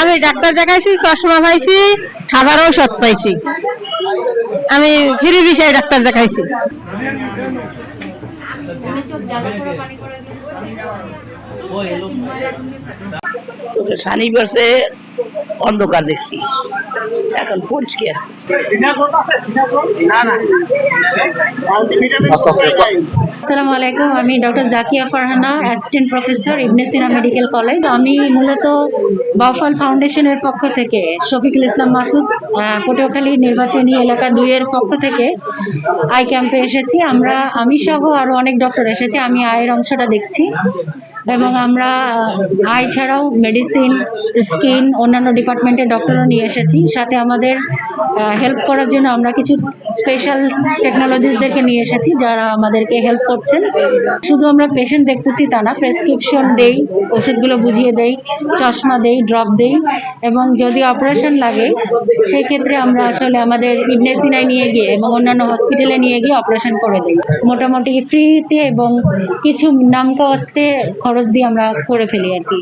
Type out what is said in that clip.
আমি ডাক্তার দেখাইছি চশমা পাইছি খাবারও সব পাইছি। আমি ফিরি বিষয়ে ডাক্তার দেখাইছি। সানি বসে অন্ধকার দেখছি। এখন পরিষ্কার আসসালামু আলাইকুম, আমি doctor Zakia Farhana assistant professor Ibn Sina medical college আমি মূলত বাউফল ফাউন্ডেশনের পক্ষ থেকে, শফিকুল ইসলাম মাসুদ পটুয়াখালী নির্বাচনী এলাকা দুইয়ের পক্ষ থেকে আই ক্যাম্পে এসেছি। আমরা, আমি সহ আরও অনেক ডক্টর এসেছে, আমি আয়ের অংশটা দেখছি। এবং আমরা আই ছাড়াও মেডিসিন স্কিন অন্যান্য ডিপার্টমেন্টের ডক্টরও নিয়ে এসেছি। সাথে আমাদের হেল্প করার জন্য আমরা কিছু স্পেশাল টেকনোলজিসদেরকে নিয়ে এসেছি, যারা আমাদেরকে হেল্প করছেন। শুধু আমরা পেশেন্ট দেখতেছি তা না প্রেসক্রিপশন দেই, ওষুধগুলো বুঝিয়ে দেই, চশমা দেই ড্রপ দেই, এবং যদি অপারেশন লাগে, সেই ক্ষেত্রে আমরা আসলে আমাদের ইবনে সিনায় নিয়ে গিয়ে এবং অন্যান্য হসপিটালে নিয়ে গিয়ে অপারেশন করে দিই। মোটামুটি ফ্রিতে এবং কিছু নামকা অস্তে খরচ দিয়ে আমরা করে ফেলি আর কি।